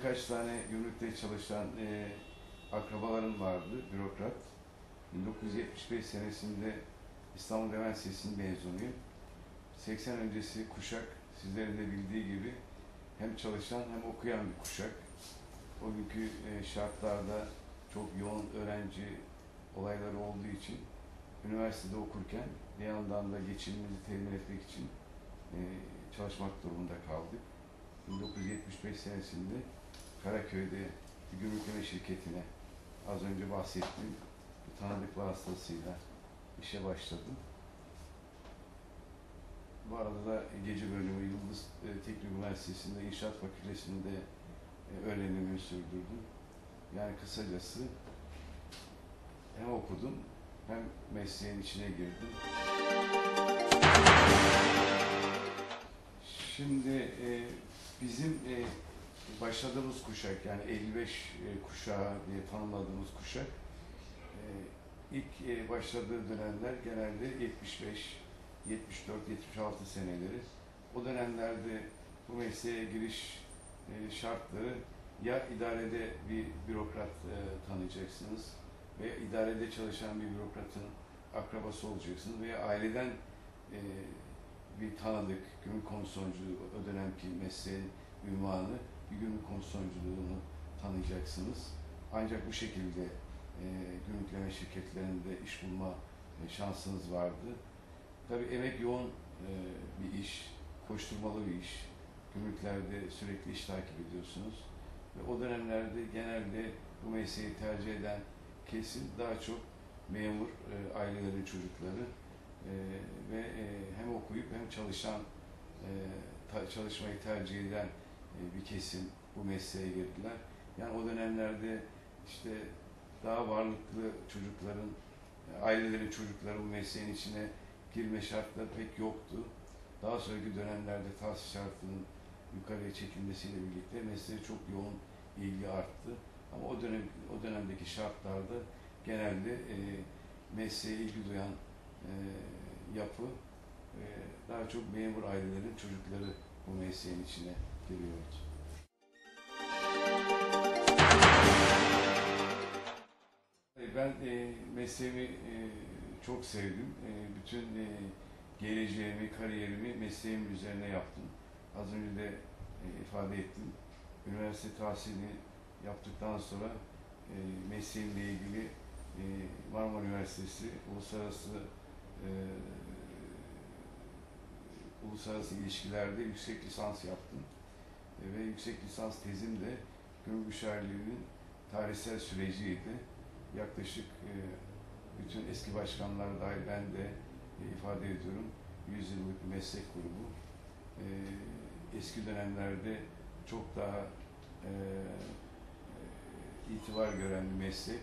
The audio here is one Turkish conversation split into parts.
birkaç tane gümrükte çalışan e, akrabalarım vardı, bürokrat. 1975 senesinde İstanbul Levent Lisesi'nin mezunuyum. 80 öncesi kuşak, sizlerin de bildiği gibi hem çalışan hem okuyan bir kuşak. O günkü e, şartlarda çok yoğun öğrenci olayları olduğu için üniversitede okurken bir yandan da geçimimizi temin etmek için e, çalışmak durumunda kaldık. 1975 senesinde Karaköy'de gümrükleme şirketine az önce bahsettiğim bir tanıdık vasıtasıyla işe başladım. Bu arada da gece bölümü Yıldız e, Teknik Üniversitesi'nde İnşaat Fakültesi'nde e, öğrenimimi sürdürdüm. Yani kısacası hem okudum hem mesleğin içine girdim. Şimdi e, bizim başladığımız kuşak yani 55 e, kuşağı diye tanımladığımız kuşak e, ilk e, başladığı dönemler genelde 75, 74, 76 seneleri. O dönemlerde bu mesleğe giriş şartları ya idarede bir bürokrat tanıyacaksınız veya idarede çalışan bir bürokratın akrabası olacaksınız veya aileden bir tanıdık, gümrük komisyonculuğu, o dönemki mesleğin ünvanı, gümrük komisyonculuğunu tanıyacaksınız. Ancak bu şekilde e, gümrükleme şirketlerinde iş bulma e, şansınız vardı. Tabii emek yoğun e, bir iş, koşturmalı bir iş. Gümrüklerde sürekli iş takip ediyorsunuz. Ve o dönemlerde genelde bu mesleği tercih eden kesim daha çok memur e, ailelerin çocukları e, ve e, hem okuyup hem çalışan e, ta- çalışmayı tercih eden bir kesim bu mesleğe girdiler. Yani o dönemlerde işte daha varlıklı çocukların, e, ailelerin çocukları bu mesleğin içine girme şartları pek yoktu. Daha sonraki dönemlerde tahsis şartının yukarıya çekilmesiyle birlikte mesleğe çok yoğun ilgi arttı. Ama o dönem o dönemdeki şartlarda genelde e, mesleğe ilgi duyan e, yapı e, daha çok memur ailelerin çocukları bu mesleğin içine E, Ben e, mesleğimi e, çok sevdim. E, bütün e, geleceğimi, kariyerimi mesleğimin üzerine yaptım. Az önce de e, ifade ettim. Üniversite tahsilini yaptıktan sonra e, mesleğimle ilgili e, Marmara Üniversitesi Uluslararası e, Uluslararası ilişkilerde yüksek lisans yaptım. E, ve yüksek lisans tezim de gümrük müşavirliğinin tarihsel süreciydi. Yaklaşık e, bütün eski başkanlar dahil ben de e, ifade ediyorum 100 yıllık bir meslek grubu. Eski dönemlerde çok daha itibar gören bir meslek.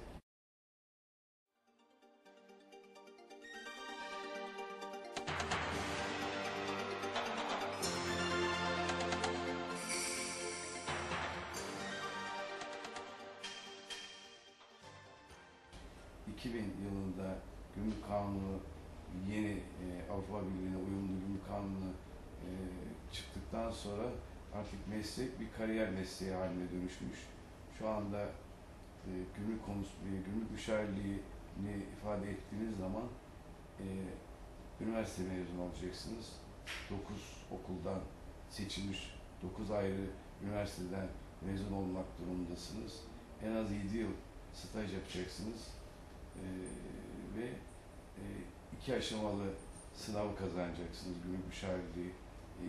...2000 yılında Gümrük Kanunu yeni e, Avrupa Birliği'ne uyumlu Gümrük Kanunu e, çıktıktan sonra artık meslek bir kariyer mesleği haline dönüşmüş. Şu anda e, gümrük konusu, e, gümrük müşavirliğini ifade ettiğiniz zaman e, üniversite mezunu olacaksınız. 9 okuldan seçilmiş 9 ayrı üniversiteden mezun olmak durumundasınız. En az 7 yıl staj yapacaksınız. E, ve e, iki aşamalı sınav kazanacaksınız gümrük müşavirliği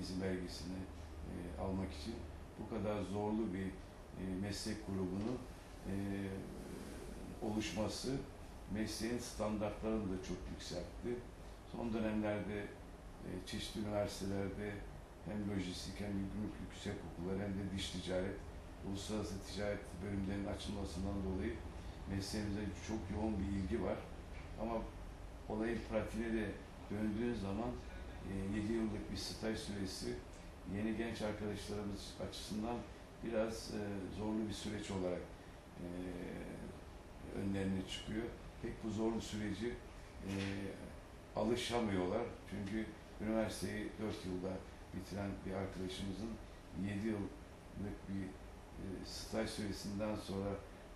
izin belgesini e, almak için. Bu kadar zorlu bir e, meslek grubunu e, oluşması mesleğin standartlarını da çok yükseltti. Son dönemlerde e, çeşitli üniversitelerde hem lojistik hem gümrük yüksek okulları hem de diş ticaret, uluslararası ticaret bölümlerinin açılmasından dolayı mesleğimize çok yoğun bir ilgi var. Ama olayın pratiğine de döndüğün zaman e, 7 yıllık bir staj süresi yeni genç arkadaşlarımız açısından biraz e, zorlu bir süreç olarak e, önlerine çıkıyor. Pek bu zorlu süreci e, alışamıyorlar. Çünkü üniversiteyi 4 yılda bitiren bir arkadaşımızın 7 yıl bir e, staj süresinden sonra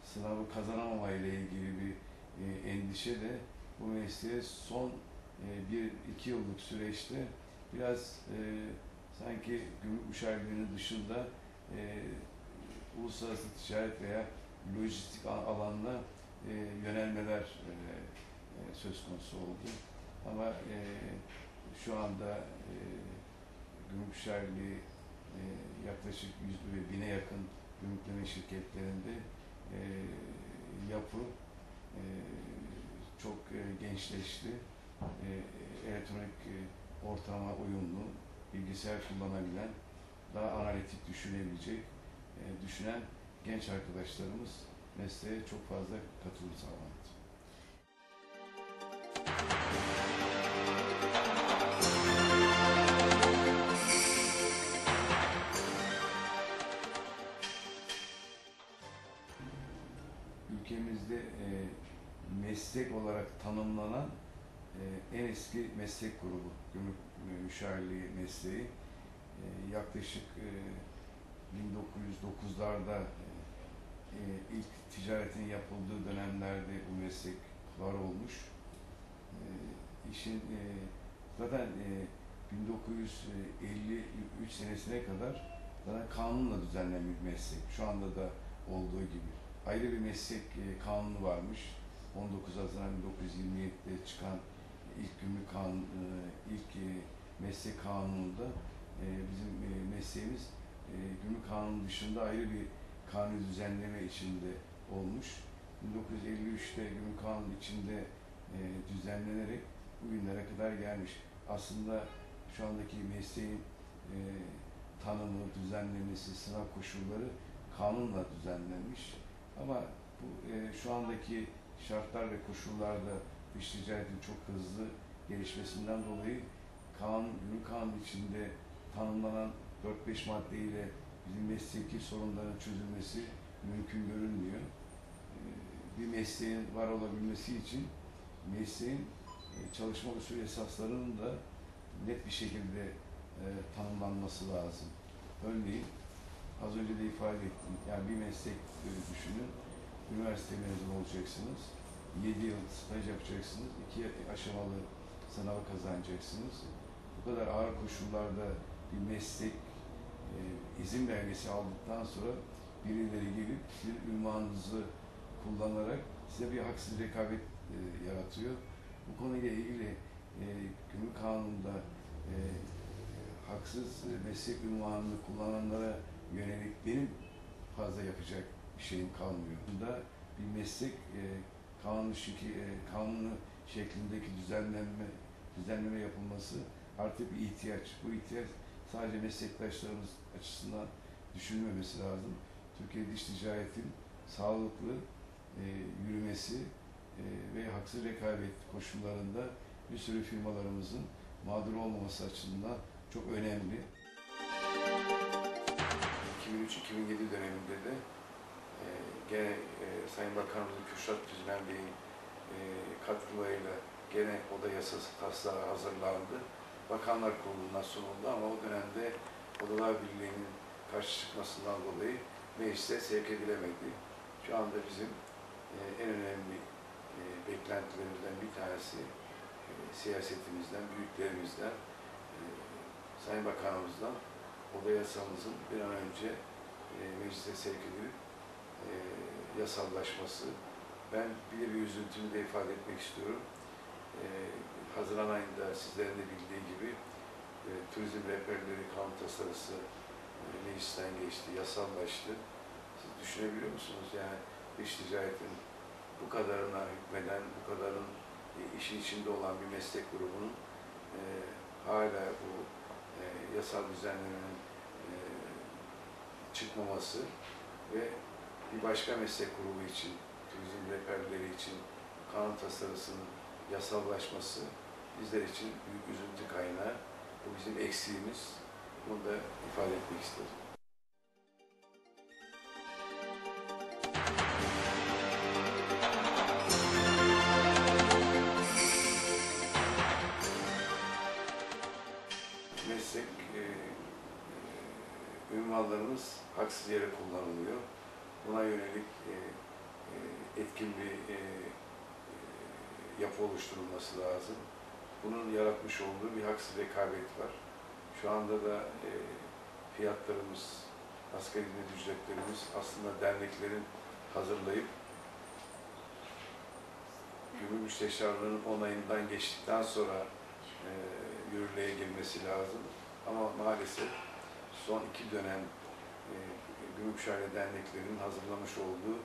sınavı kazanamama ile ilgili bir e, endişe de bu mesleğe son e, bir iki yıllık süreçte biraz e, sanki gümrük müşavirliğinin dışında e, uluslararası ticaret veya lojistik al- alanına e, yönelmeler e, e, söz konusu oldu. Ama e, şu anda e, gümrük müşavirliği e, yaklaşık yüz ve bine yakın gümrükleme şirketlerinde e, yapı e, çok e, gençleşti. E, elektronik e, ortama uyumlu, bilgisayar kullanabilen, daha analitik düşünebilecek, e, düşünen genç arkadaşlarımız mesleğe çok fazla katılım sağladı. Olarak tanımlanan e, en eski meslek grubu, gümrük e, müşavirliği mesleği. E, yaklaşık e, 1909'larda e, e, ilk ticaretin yapıldığı dönemlerde bu meslek var olmuş. E, işin e, zaten e, 1953 senesine kadar zaten kanunla düzenlenen bir meslek. Şu anda da olduğu gibi. Ayrı bir meslek e, kanunu varmış. 19 Haziran 1927'de çıkan ilk gümrük kanun, e, ilk e, meslek kanununda e, bizim mesleğimiz gümrük kanunu dışında ayrı bir kanun düzenleme içinde olmuş. 1953'te gümrük kanunu içinde düzenlenerek bugünlere kadar gelmiş. Aslında şu andaki mesleğin tanımı, düzenlemesi, sınav koşulları kanunla düzenlenmiş. Ama bu şu andaki şartlar ve koşullarda dış ticaretin çok hızlı gelişmesinden dolayı kanun, gümrük kanun içinde tanımlanan 4-5 maddeyle bizim mesleki sorunların çözülmesi mümkün görünmüyor. Ee, Bir mesleğin var olabilmesi için mesleğin e, çalışma usulü esaslarının da net bir şekilde e, tanımlanması lazım. Örneğin az önce de ifade ettim. Yani bir meslek e, düşünün. Üniversite mezunu olacaksınız. 7 yıl staj yapacaksınız. iki aşamalı sınavı kazanacaksınız. Bu kadar ağır koşullarda bir meslek e, izin belgesi aldıktan sonra birileri gelip sizin ünvanınızı kullanarak size bir haksız rekabet e, yaratıyor. Bu konuyla ilgili e, gümrük kanununda e, haksız meslek ünvanını kullananlara yönelik benim fazla yapacak bir şeyim kalmıyor. Bunda bir meslek e, kanunu, şeki, e, kanunu şeklindeki düzenlenme düzenleme yapılması artık bir ihtiyaç. Bu ihtiyaç sadece meslektaşlarımız açısından düşünülmemesi lazım. Türkiye dış ticaretin sağlıklı e, yürümesi e, ve haksız rekabet koşullarında bir sürü firmalarımızın mağdur olmaması açısından çok önemli. 2003-2007 döneminde de gene e, Sayın Bakanımızın Kürşat Düzmen Bey'in e, katkılarıyla gene oda yasası taslağı hazırlandı. Bakanlar Kurulu'ndan sunuldu ama o dönemde Odalar Birliği'nin karşı çıkmasından dolayı meclise sevk edilemedi. Şu anda bizim e, en önemli e, beklentilerimizden bir tanesi e, siyasetimizden, büyüklerimizden, e, Sayın Bakanımızdan oda yasamızın bir an önce e, meclise sevk edilip e, yasallaşması. Ben bir bir üzüntümü de ifade etmek istiyorum. E, Haziran ayında sizlerin de bildiği gibi e, turizm rehberleri kanun tasarısı e, meclisten geçti, yasallaştı. Siz düşünebiliyor musunuz? Yani dış ticaretin bu kadarına hükmeden, bu kadarın e, işin içinde olan bir meslek grubunun e, hala bu e, yasal düzenlemenin e, çıkmaması ve bir başka meslek grubu için, turizm rehberleri için kanun tasarısının yasallaşması bizler için büyük üzüntü kaynağı. Bu bizim eksiğimiz. Bunu da ifade etmek istedim. Oluşturulması lazım. Bunun yaratmış olduğu bir haksız rekabet var. Şu anda da e, fiyatlarımız, asgari hizmet ücretlerimiz aslında derneklerin hazırlayıp gümrük müsteşarlığının onayından geçtikten sonra e, yürürlüğe girmesi lazım. Ama maalesef son iki dönem e, gümrük şahane derneklerinin hazırlamış olduğu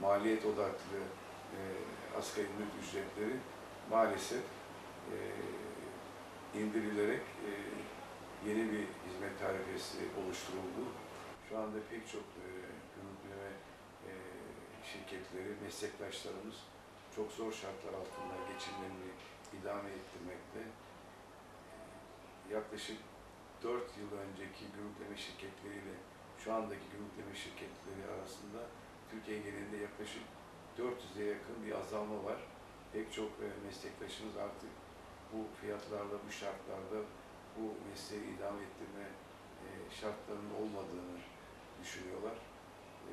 maliyet odaklı e, asgari hizmet ücretleri maalesef e, indirilerek e, yeni bir hizmet tarifesi oluşturuldu. Şu anda pek çok e, gümrükleme e, şirketleri, meslektaşlarımız çok zor şartlar altında geçimlerini idame ettirmekte. E, Yaklaşık 4 yıl önceki gümrükleme şirketleriyle şu andaki gümrükleme şirketleri arasında Türkiye genelinde yaklaşık 400'e yakın bir azalma var. Pek çok e, meslektaşımız artık bu fiyatlarla, bu şartlarda bu mesleği idame ettirme e, şartlarının olmadığını düşünüyorlar. E,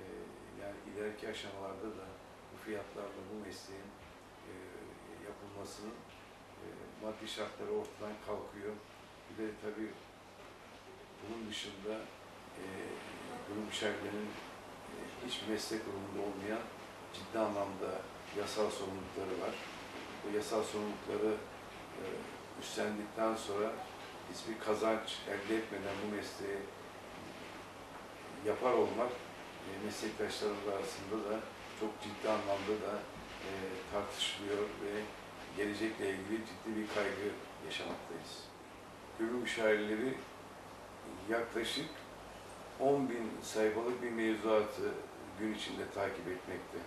yani ileriki aşamalarda da bu fiyatlarla bu mesleğin yapılmasının maddi şartları ortadan kalkıyor. Bir de tabii bunun dışında e, e, hiçbir meslek grubunda olmayan ciddi anlamda yasal sorumlulukları var. Bu yasal sorumlulukları e, üstlendikten sonra hiçbir kazanç elde etmeden bu mesleği yapar olmak e, meslektaşlarımız arasında da çok ciddi anlamda da e, tartışılıyor ve gelecekle ilgili ciddi bir kaygı yaşamaktayız. Gümrük müşavirleri yaklaşık 10 bin sayfalık bir mevzuatı gün içinde takip etmekte.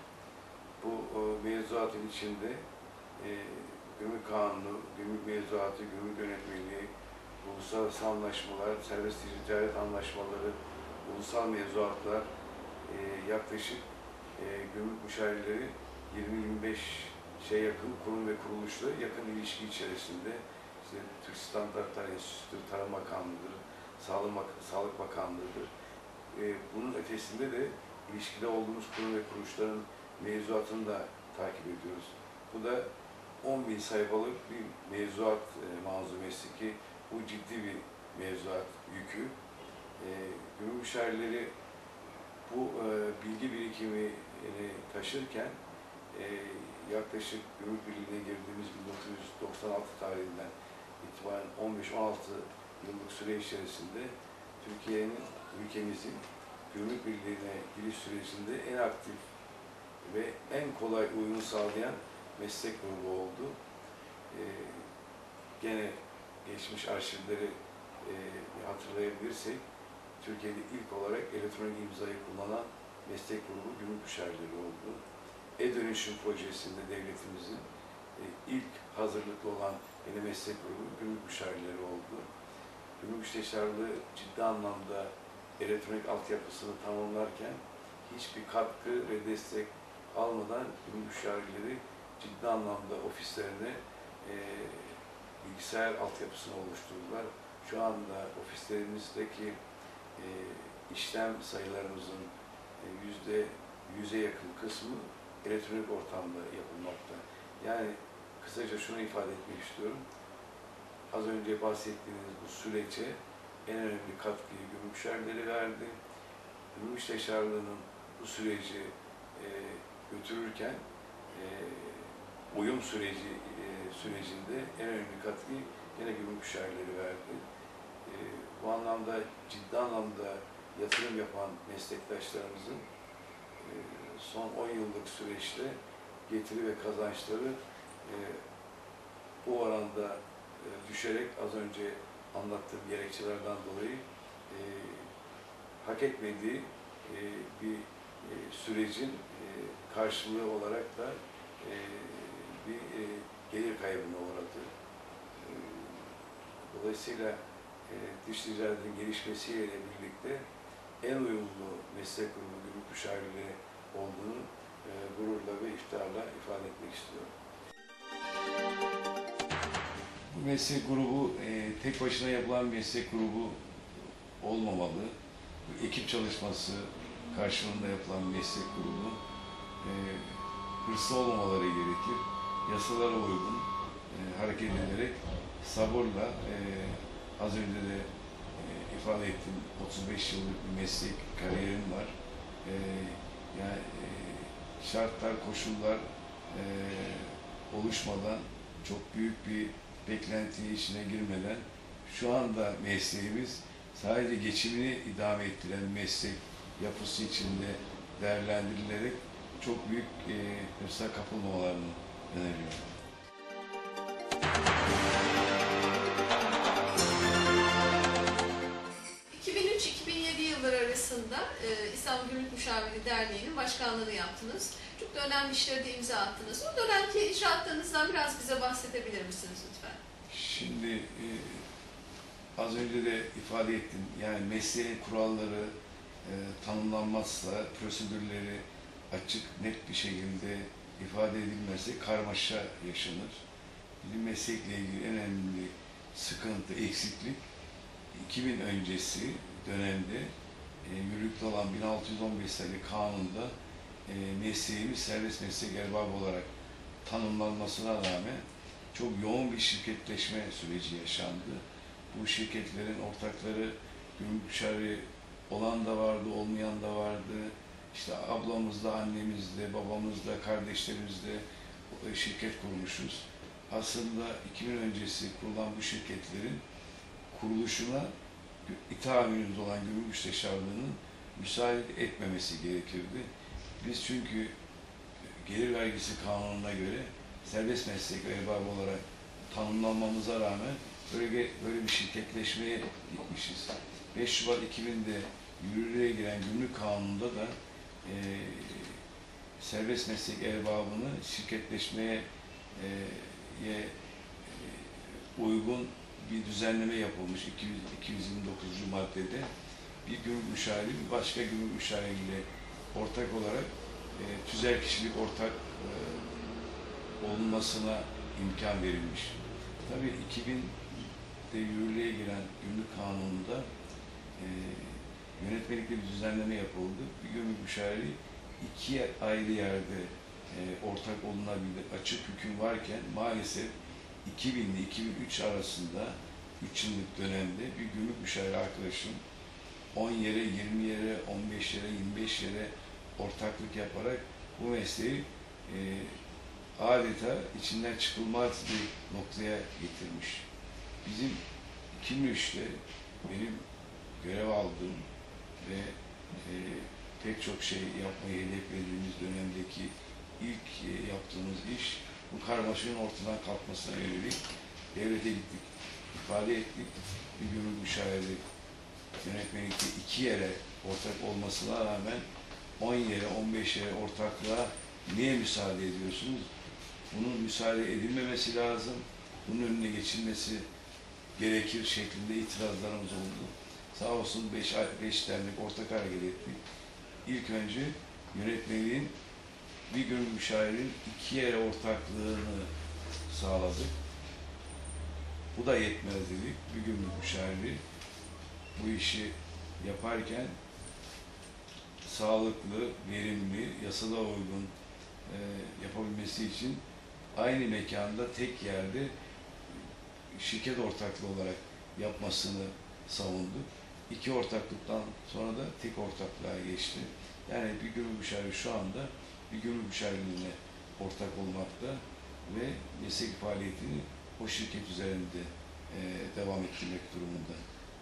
Bu e, mevzuatın içinde e, gümrük kanunu, gümrük mevzuatı, gümrük yönetmeliği, uluslararası anlaşmalar, serbest ticaret anlaşmaları, ulusal mevzuatlar e, yaklaşık e, gümrük müşavirleri 20-25 şey yakın kurum ve kuruluşla yakın ilişki içerisinde işte Türk Standartlar Enstitüsü, Tarım Bakanlığı'dır, Sağlık, Sağlık Bakanlığı'dır. E, bunun ötesinde de ilişkide olduğumuz kurum ve kuruluşların mevzuatını da takip ediyoruz. Bu da 10 bin sayfalık bir mevzuat e, manzumesi ki bu ciddi bir mevzuat yükü. E, gümrük müşavirleri bu e, bilgi birikimini taşırken e, yaklaşık gümrük birliğine girdiğimiz 1996 tarihinden itibaren 15-16 yıllık süre içerisinde Türkiye'nin, ülkemizin gümrük birliğine giriş sürecinde en aktif ve en kolay uyum sağlayan meslek grubu oldu. Ee, gene geçmiş arşivleri e, hatırlayabilirsek, Türkiye'de ilk olarak elektronik imzayı kullanan meslek grubu gümrük müşavirleri oldu. E-dönüşüm projesinde devletimizin e, ilk hazırlıklı olan yeni meslek grubu gümrük müşavirleri oldu. Gümrük müsteşarlığı ciddi anlamda elektronik altyapısını tamamlarken hiçbir katkı ve destek almadan müşavirleri ciddi anlamda ofislerine e, bilgisayar altyapısını oluşturdular. Şu anda ofislerimizdeki e, işlem sayılarımızın yüzde yüze yakın kısmı elektronik ortamda yapılmakta. Yani kısaca şunu ifade etmek istiyorum. Az önce bahsettiğiniz bu sürece en önemli katkıyı gümrük müşavirleri verdi. Gümrük müsteşarlığının bu süreci e, götürürken e, uyum süreci e, sürecinde en önemli katkıyı gene gümrük müşavirleri verdi. E, bu anlamda ciddi anlamda yatırım yapan meslektaşlarımızın e, son 10 yıllık süreçte getiri ve kazançları e, bu oranda e, düşerek az önce anlattığım gerekçelerden dolayı e, hak etmediği e, bir sürecin e, karşılığı olarak da e, bir e, gelir kaybına uğradı. E, dolayısıyla e, dış ticaretin gelişmesiyle birlikte en uyumlu meslek grubu gümrük müşavirliği olduğunu e, gururla ve iftiharla ifade etmek istiyorum. Bu meslek grubu e, tek başına yapılan meslek grubu olmamalı. ekip çalışması karşılığında yapılan meslek grubu e, hırslı olmamaları gerekir. Yasalara uygun e, hareket ederek sabırla e, az önce de e, ifade ettim 35 yıllık bir meslek kariyerim var. E, yani e, şartlar, koşullar e, oluşmadan çok büyük bir beklenti içine girmeden şu anda mesleğimiz sadece geçimini idame ettiren meslek yapısı içinde değerlendirilerek çok büyük e, hırsa kapılmamalarını öneriyorum. 2003-2007 yılları arasında e, İstanbul Gümrük Müşaviri Derneği'nin başkanlığını yaptınız. Çok da önemli işlere de imza attınız. O dönemki icraatlarınızdan biraz bize bahsedebilir misiniz lütfen? Şimdi e, az önce de ifade ettim. Yani mesleğin kuralları e, tanımlanmazsa, prosedürleri açık, net bir şekilde ifade edilmezse karmaşa yaşanır. Bizim meslekle ilgili en önemli sıkıntı, eksiklik 2000 öncesi dönemde e, yürürlükte olan 1615 sayılı kanunda e, mesleğimiz serbest meslek erbabı olarak tanımlanmasına rağmen çok yoğun bir şirketleşme süreci yaşandı. Bu şirketlerin ortakları gümrük müşaviri olan da vardı, olmayan da vardı. İşte ablamız da, annemiz de, babamız da, kardeşlerimiz de e, şirket kurmuşuz. Aslında 2000 öncesi kurulan bu şirketlerin kuruluşuna itaamimiz olan gümrük müsteşarlığının müsaade etmemesi gerekirdi. Biz çünkü gelir vergisi kanununa göre serbest meslek erbabı olarak tanımlanmamıza rağmen böyle, böyle bir şirketleşmeye gitmişiz. 5 Şubat 2000'de yürürlüğe giren gümrük kanununda da e, serbest meslek erbabını şirketleşmeye e, e, uygun bir düzenleme yapılmış 200, 229. maddede bir gümrük müşaviri bir başka gümrük müşaviriyle ortak olarak e, tüzel kişilik ortak e, olunmasına imkan verilmiş. Tabii 2000'de yürürlüğe giren gümrük kanununda e, yönetmelikte bir düzenleme yapıldı. Bir gümrük müşaviri iki ayrı yerde e, ortak olunabilir açık hüküm varken maalesef 2000 ile 2003 arasında 3 yıllık dönemde bir gümrük müşaviri arkadaşım 10 yere, 20 yere, 15 yere, 25 yere ortaklık yaparak bu mesleği e, adeta içinden çıkılmaz bir noktaya getirmiş. Bizim 2003'te benim görev aldığım ve e, pek çok şey yapmayı hedeflediğimiz dönemdeki ilk e, yaptığımız iş bu karmaşanın ortadan kalkmasına yönelik devlete gittik, ifade ettik. Bir gümrük müşaviri yönetmelikte iki yere ortak olmasına rağmen 10 yere, 15 yere ortaklığa niye müsaade ediyorsunuz? Bunun müsaade edilmemesi lazım. Bunun önüne geçilmesi gerekir şeklinde itirazlarımız oldu. Sağ olsun 5 beş dernek ortak hareket ettik. İlk önce yönetmeliğin bir gün müşavirin iki yere ortaklığını sağladık. Bu da yetmez dedik. Bir gün müşaviri bu işi yaparken sağlıklı, verimli, yasada uygun e, yapabilmesi için aynı mekanda tek yerde şirket ortaklığı olarak yapmasını savunduk. İki ortaklıktan sonra da tek ortaklığa geçti. Yani bir müşaviri şu anda bir müşavirliğine ortak olmakta ve meslek faaliyetini o şirket üzerinde e, devam ettirmek durumunda.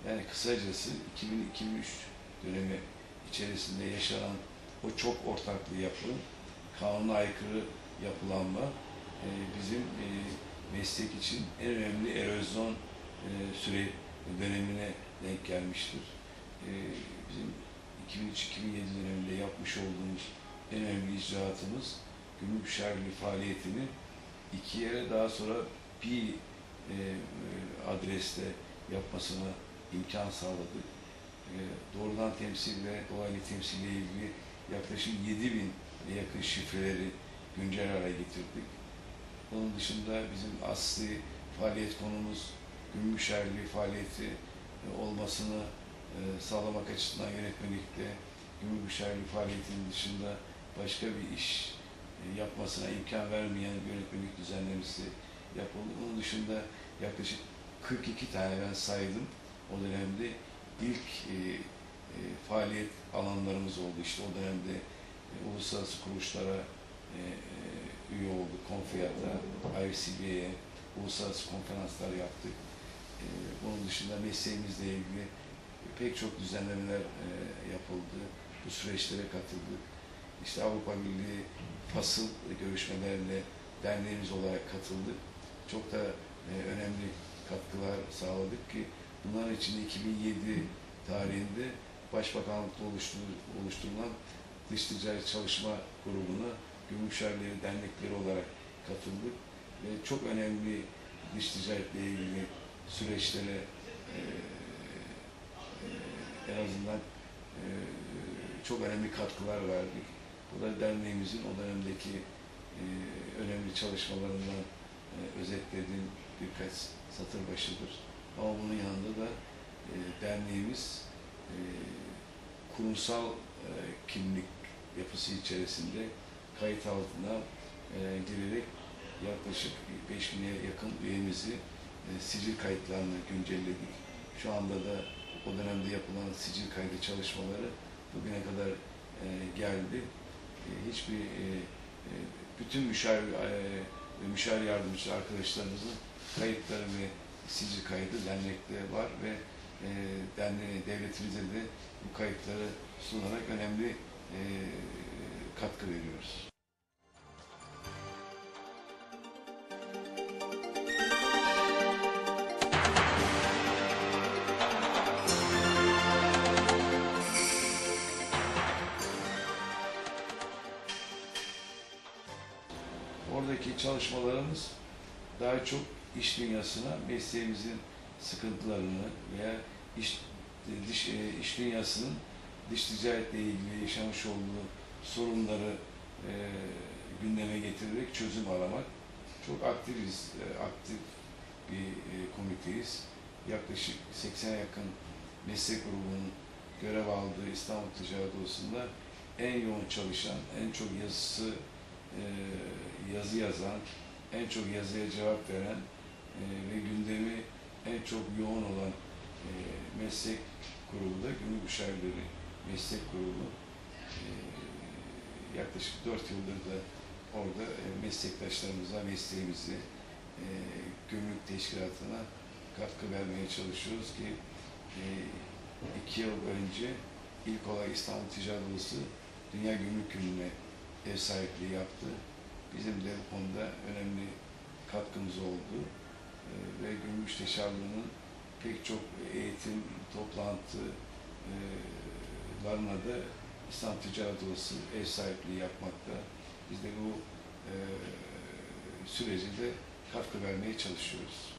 Yani kısacası 2000-2003 dönemi içerisinde yaşanan o çok ortaklı yapı, kanuna aykırı yapılanma e, bizim e, meslek için en önemli erozyon e, süre dönemine denk gelmiştir. E, bizim 2003-2007 döneminde yapmış olduğumuz en önemli icraatımız müşavirliği faaliyetini iki yere daha sonra bir e, adreste yapmasına imkan sağladık. E, doğrudan temsil ve dolaylı temsille ilgili yaklaşık 7 bin yakın şifreleri güncel hale getirdik. Onun dışında bizim asli faaliyet konumuz müşavirliği faaliyeti e, olmasını e, sağlamak açısından yönetmelikte gümrük müşavirliği faaliyetinin dışında başka bir iş e, yapmasına imkan vermeyen yönetmelik düzenlemesi yapıldı. Bunun dışında yaklaşık 42 tane ben saydım. O dönemde ilk e, e, faaliyet alanlarımız oldu. İşte o dönemde e, uluslararası kuruluşlara e, e, üye olduk. Konfiyat'a, ICB'ye, uluslararası konferanslar yaptık. Bunun dışında mesleğimizle ilgili pek çok düzenlemeler e, yapıldı. Bu süreçlere katıldık. İşte Avrupa Birliği fasıl görüşmelerine derneğimiz olarak katıldık. Çok da e, önemli katkılar sağladık ki bunların içinde 2007 tarihinde Başbakanlıkta oluştur- oluşturulan Dış Ticaret Çalışma Grubu'na Gümrük Şairleri Dernekleri olarak katıldık ve çok önemli dış ticaretle ilgili süreçlere e, e, en azından e, çok önemli katkılar verdik. Bu da derneğimizin o dönemdeki önemli çalışmalarından özetlediğim birkaç satır başıdır. Ama bunun yanında da derneğimiz kurumsal kimlik yapısı içerisinde kayıt altına e, girerek yaklaşık 5000'e yakın üyemizi e, sicil kayıtlarını güncelledik. Şu anda da o dönemde yapılan sicil kaydı çalışmaları bugüne kadar e, geldi. E, hiçbir e, e, bütün müşavir, e, müşavir yardımcı arkadaşlarımızın kayıtları ve sicil kaydı dernekte var ve e, derneğe, devletimize de bu kayıtları sunarak önemli e, katkı veriyoruz. Çok iş dünyasına, mesleğimizin sıkıntılarını veya iş, dış, e, iş dünyasının dış ticaretle ilgili yaşamış olduğu sorunları e, gündeme getirerek çözüm aramak. Çok aktiviz, e, aktif bir e, komiteyiz. Yaklaşık 80'e yakın meslek grubunun görev aldığı İstanbul Ticaret Odası'nda en yoğun çalışan, en çok yazısı e, yazı yazan, en çok yazıya cevap veren e, ve gündemi en çok yoğun olan e, meslek grubu da Gümrük Müşavirleri Meslek Grubu. E, yaklaşık dört yıldır da orada e, meslektaşlarımıza, mesleğimizi, e, gümrük teşkilatına katkı vermeye çalışıyoruz ki e, iki yıl önce ilk olarak İstanbul Ticaret Odası Dünya Gümrük Günü'ne ev sahipliği yaptı. Bizim de bu önemli katkımız oldu. Ee, ve Gümrük Müsteşarlığı'nın pek çok eğitim, toplantılarına da İstanbul Ticaret Odası ev sahipliği yapmakta. Biz de bu e, sürece de katkı vermeye çalışıyoruz.